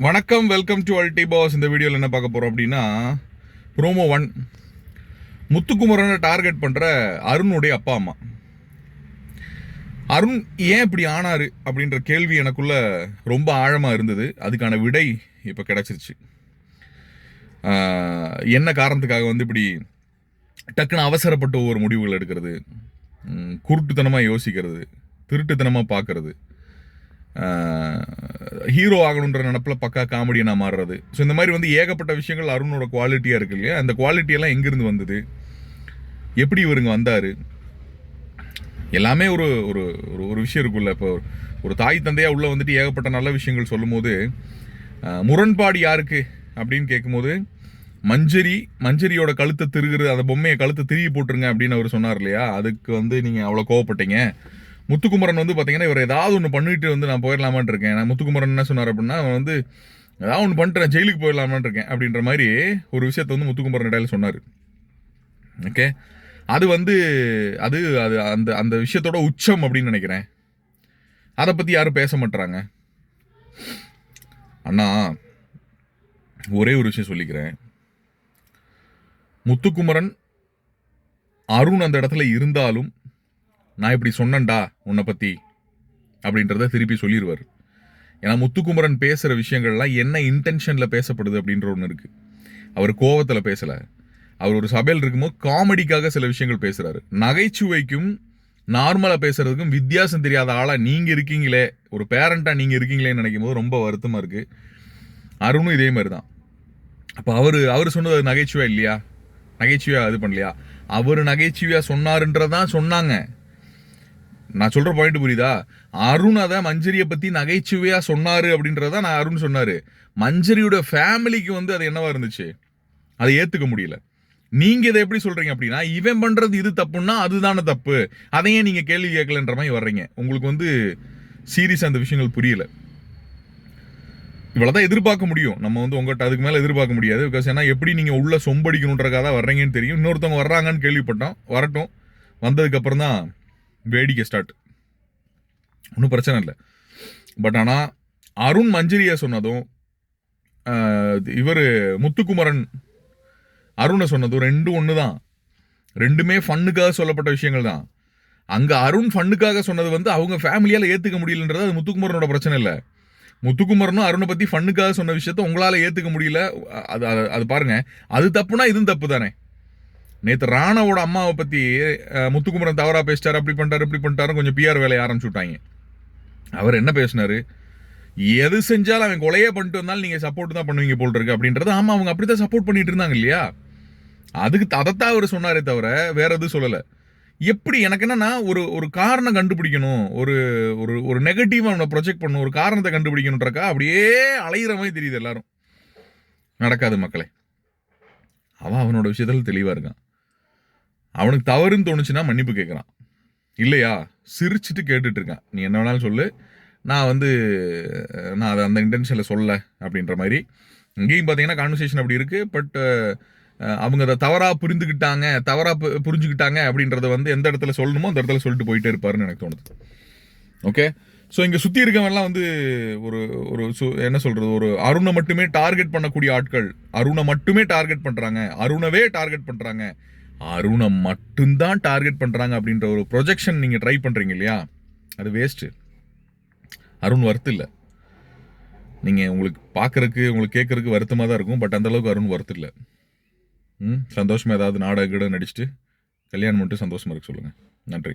வணக்கம் welcome to அல்டி pass இந்த வீடியோவில் என்ன பார்க்க போகிறோம் அப்படின்னா ப்ரோமோ ஒன் முத்துக்குமரனை டார்கெட் பண்ணுற அருணுடைய அப்பா அம்மா. அருண் ஏன் இப்படி ஆனார் அப்படின்ற கேள்வி எனக்குள்ள ரொம்ப ஆழமாக இருந்தது. அதுக்கான விடை இப்போ கிடச்சிருச்சு. என்ன காரணத்துக்காக வந்து இப்படி டக்குன்னு அவசரப்பட்ட ஒவ்வொரு முடிவுகள் எடுக்கிறது? குருட்டுத்தனமாக யோசிக்கிறது திருட்டுத்தனமாக பார்க்கறது. ஹீரோ ஆகணுன்ற நினப்பில் பக்கா காமெடியனாக மாறுறது. ஸோ இந்த மாதிரி வந்து ஏகப்பட்ட விஷயங்கள் அருணோட குவாலிட்டியாக இருக்கு இல்லையா? அந்த குவாலிட்டியெல்லாம் எங்கேருந்து வந்தது? எப்படி இவருங்க வந்தார்? எல்லாமே ஒரு ஒரு ஒரு ஒரு விஷயம் இருக்குல்ல இப்போ ஒரு தாய் தந்தையாக உள்ளே வந்துட்டு ஏகப்பட்ட நல்ல விஷயங்கள் சொல்லும்போது முரண்பாடு யாருக்கு? அப்படின்னு கேட்கும்போது மஞ்சரி மஞ்சரியோட கழுத்தை திருகிறது அந்த பொம்மையை கழுத்தை திருகி போட்டுருங்க அப்படின்னு அவர் சொன்னார் இல்லையா? அதுக்கு வந்து நீங்கள் அவ்வளோ கோவப்பட்டீங்க. முத்துக்குமரன் வந்து பார்த்தீங்கன்னா இவர் ஏதாவது ஒன்று பண்ணிட்டு வந்து நான் போயிடலாமான் இருக்கேன். நான் முத்துக்குமரன் என்ன சொன்னார் அப்படின்னா அவன் வந்து ஏதாவது ஒன்று பண்ணிட்டு ஜெயிலுக்கு போயிடலாமான் இருக்கேன் அப்படின்ற மாதிரி ஒரு விஷயத்தை வந்து முத்துக்குமரன் இடையில சொன்னார். ஓகே அது வந்து அது அது அந்த அந்த விஷயத்தோட உச்சம் அப்படின்னு நினைக்கிறேன். அதை பற்றி யாரும் பேச மாட்றாங்க. அண்ணா ஒரே ஒரு விஷயம் சொல்லிக்கிறேன். முத்துக்குமரன் அருண் அந்த இடத்துல இருந்தாலும் நான் இப்படி சொன்னேன்டா உன்னை பற்றி அப்படின்றத திருப்பி சொல்லிடுவார் ஏன்னா முத்துக்குமரன் பேசுகிற விஷயங்கள்லாம் என்ன இன்டென்ஷனில் பேசப்படுது அப்படின்ற ஒன்று இருக்குது அவர் கோவத்தில் பேசலை. அவர் ஒரு சபையில் இருக்கும்போது காமெடிக்காக சில விஷயங்கள் பேசுகிறாரு நகைச்சுவைக்கும் நார்மலாக பேசுகிறதுக்கும் வித்தியாசம் தெரியாத ஆளாக நீங்கள் இருக்கீங்களே ஒரு பேரண்ட்டாக நீங்கள் இருக்கீங்களேன்னு நினைக்கும் போது ரொம்ப வருத்தமாக இருக்குது அருணும் இதே மாதிரி தான் அப்போ அவர் அவர் சொன்னது அது நகைச்சுவை இல்லையா? நகைச்சுவையாக இது பண்ணலையா? அவர் நகைச்சுவையாக சொன்னாருன்றதான் சொன்னாங்க. நான் சொல்கிற பாயிண்ட் புரியுதா? அருண் அதை மஞ்சரியை பற்றி நகைச்சுவையாக சொன்னார் அப்படின்றத நான் அருண் சொன்னார். மஞ்சரியோட ஃபேமிலிக்கு வந்து அது என்னவா இருந்துச்சு? அதை ஏற்றுக்க முடியல. நீங்கள் இதை எப்படி சொல்கிறீங்க அப்படின்னா இவன் பண்ணுறது இது தப்புன்னா அதுதானே தப்பு. அதையே நீங்கள் கேள்வி கேட்கலன்ற மாதிரி வர்றீங்க. உங்களுக்கு வந்து சீரியஸ் அந்த விஷயங்கள் புரியல. இவ்வளவுதான் எதிர்பார்க்க முடியும். நம்ம வந்து உங்கள்கிட்ட அதுக்கு மேலே எதிர்பார்க்க முடியாது. பிகாஸ் ஏன்னா எப்படி நீங்கள் உள்ளே சொம்படிக்கணுன்றக்காக தான் வர்றீங்கன்னு தெரியும். இன்னொருத்தவங்க வர்றாங்கன்னு கேள்விப்பட்டோம். வரட்டும். வந்ததுக்கப்புறம் தான் வேடிக்கை ஸ்டார்ட் ஒன்றும் பிரச்சனை இல்லை. பட் ஆனால் அருண் மஞ்சரியா சொன்னதும் இவர் முத்துக்குமரன் அருணை சொன்னதும் ரெண்டும் ஒன்று தான் ரெண்டுமே ஃபன்னுக்காக சொல்லப்பட்ட விஷயங்கள் தான். அங்கே அருண் ஃபன்னுக்காக சொன்னது வந்து அவங்க ஃபேமிலியால் ஏற்றுக்க முடியலன்றது அது முத்துக்குமரனோட பிரச்சனை இல்லை. முத்துக்குமரனும் அருணை பற்றி ஃபன்னுக்காக சொன்ன விஷயத்த உங்களால் ஏற்றுக்க முடியல. அது அது- அது அது தப்புனா இதுவும் தப்பு தானே நேற்று ராணாவோட அம்மாவை பற்றி முத்துக்குமரன் தவறாக பேசிட்டாரு அப்படி பண்ணிட்டாரு இப்படி பண்ணிட்டாரு கொஞ்சம் பிஆர் வேலையை ஆரம்பிச்சுட்டாங்க அவர் என்ன பேசினாரு? எது செஞ்சாலும் அவன் கொலையே பண்ணிட்டு வந்தாலும் நீங்கள் சப்போர்ட் தான் பண்ணுவீங்க போல் இருக்கு அப்படின்றது. ஆமாம் அவங்க அப்படி தான் சப்போர்ட் பண்ணிட்டு இருந்தாங்க இல்லையா? அதுக்கு அதைத்தான் அவர் சொன்னாரே தவிர வேற எதுவும் சொல்லலை. எப்படி எனக்கு என்னன்னா ஒரு ஒரு காரணம் கண்டுபிடிக்கணும். ஒரு ஒரு ஒரு நெகட்டிவ் அவனை ப்ரொஜெக்ட் பண்ணணும். ஒரு காரணத்தை கண்டுபிடிக்கணுன்றக்கா அப்படியே அலையிற மாதிரி தெரியுது எல்லாரும். நடக்காது மக்களே. அவன் அவனோட விஷயத்தில் தெளிவாக இருக்கான். அவனுக்கு தவறுன்னு தோணுச்சுன்னா மன்னிப்பு கேட்குறான் இல்லையா? சிரிச்சுட்டு கேட்டுட்டு இருக்கான் நீ என்ன வேணாலும் சொல்லு. நான் வந்து நான் அதை அந்த இன்டென்ஷனில் சொல்ல அப்படின்ற மாதிரி. இங்கேயும் பார்த்தீங்கன்னா கான்வர்சேஷன் அப்படி இருக்குது பட் அவங்க அதை தவறாக புரிந்துக்கிட்டாங்க தவறாக புரிஞ்சுக்கிட்டாங்க அப்படின்றத வந்து எந்த இடத்துல சொல்லணுமோ அந்த இடத்துல சொல்லிட்டு போயிட்டே இருப்பாருன்னு எனக்கு தோணுது. ஓகே ஸோ இங்கே சுற்றி இருக்கவன்லாம் வந்து ஒரு ஒரு சு- என்ன சொல்கிறது ஒரு அருணை மட்டுமே டார்கெட் பண்ணக்கூடிய ஆட்கள். அருணை மட்டுமே டார்கெட் பண்ணுறாங்க அருணவே டார்கெட் பண்ணுறாங்க அருணை மட்டும்தான் டார்கெட் பண்ணுறாங்க அப்படின்ற ஒரு ப்ரொஜெக்ஷன் நீங்கள் ட்ரை பண்ணுறீங்க இல்லையா? அது வேஸ்ட்டு அருண் வருத்து இல்லை. நீங்கள் உங்களுக்கு பார்க்கறதுக்கு உங்களுக்கு கேட்குறக்கு வருத்தமாக தான் இருக்கும் பட் அந்தளவுக்கு அருண் வருத்து இல்லை. ம் சந்தோஷமாக ஏதாவது நாடக நடிச்சுட்டு கல்யாணம் மட்டும் சந்தோஷமாக இருக்க சொல்லுங்கள் நன்றி.